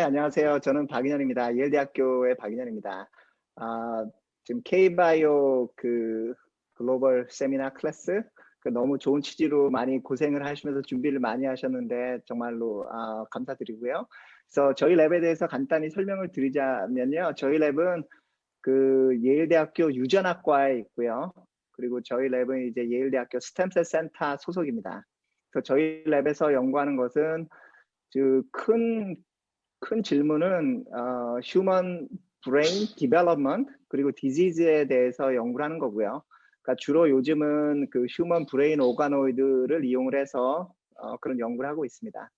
네, 안녕하세요. 저는 박인현입니다. 예일대학교의 박인현입니다. 아, 지금 K바이오 그 글로벌 세미나 클래스 그 너무 좋은 취지로 많이 고생을 하시면서 준비를 많이 하셨는데 정말로 아, 감사드리고요. 그래서 저희 랩에 대해서 간단히 설명을 드리자면요. 저희 랩은 그 예일대학교 유전학과에 있고요. 그리고 저희 랩은 이제 예일대학교 스템셀 센터 소속입니다. 그래서 저희 랩에서 연구하는 것은 그큰 큰 질문은 어, 휴먼 브레인 디벨롭먼트 그리고 디지즈에 대해서 연구를 하는 거고요. 그러니까 주로 요즘은 그 휴먼 브레인 오가노이드를 이용을 해서 어, 그런 연구를 하고 있습니다.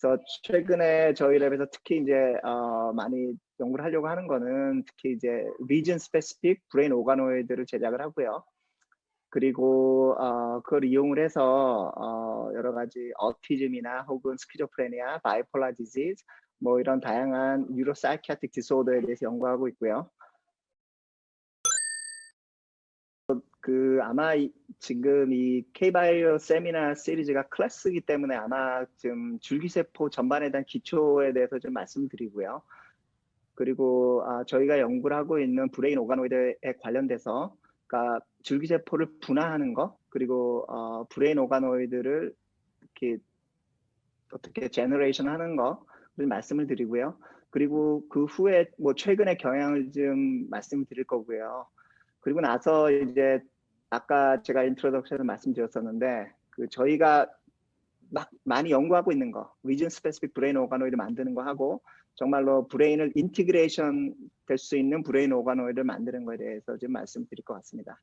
그래서 최근에 저희 랩에서 특히 이제 어, 많이 연구를 하려고 하는 거는 특히 이제 region specific 브레인 오가노이드를 제작을 하고요. 그리고 어, 그걸 이용을 해서 어, 여러 가지 어티즘이나 혹은 스키조프레니아, 바이폴라 디지즈 뭐 이런 다양한 유로사이키아틱 디소더에 대해서 연구하고 있고요. 그 아마 이, 지금 이 K바이오 세미나 시리즈가 클래스이기 때문에 아마 좀 줄기세포 전반에 대한 기초에 대해서 좀 말씀드리고요. 그리고 아, 저희가 연구를 하고 있는 브레인 오가노이드에 관련돼서 그러니까 줄기세포를 분화하는 거 그리고 어, 브레인 오가노이드를 이렇게 어떻게 제너레이션 하는 거 말씀을 드리고요. 그리고 그 후에 뭐 최근의 경향을 좀 말씀을 드릴 거고요. 그리고 나서 이제 아까 제가 인트로덕션에서 말씀드렸었는데 그 저희가 막 많이 연구하고 있는 거, 리전 스페시픽 브레인 오가노이드 만드는 거 하고 정말로 브레인을 인티그레이션 될 수 있는 브레인 오가노이드를 만드는 거에 대해서 좀 말씀드릴 것 같습니다.